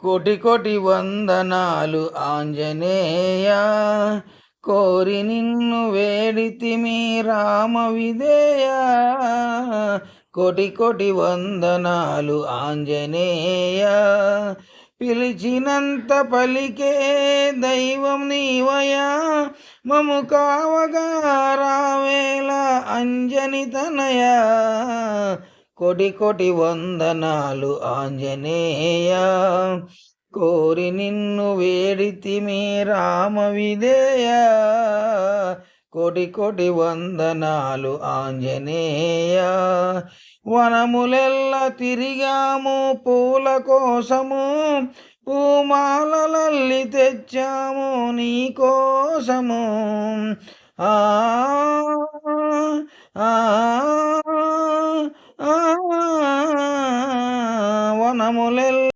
కోటి కోటి వందనాలు ఆంజనేయ కోరి నిన్ను వేడితిమి రామ విధేయ. కోటి కోటి వందనాలు ఆంజనేయ పిలిచినంత పలికే దైవం నీవయా మము కావగా రావేల అంజని తనయా. కోటి కోటి వందనాలు ఆంజనేయ. కోరి నిన్ను వేడితిమి రామ విధేయ. కోటి కోటి వందనాలు ఆంజనేయ. వనములెల్ల తిరిగాము పూల కోసము. పూమాలలల్లి తెచ్చాము నీ కోసము. ఆ আমলেল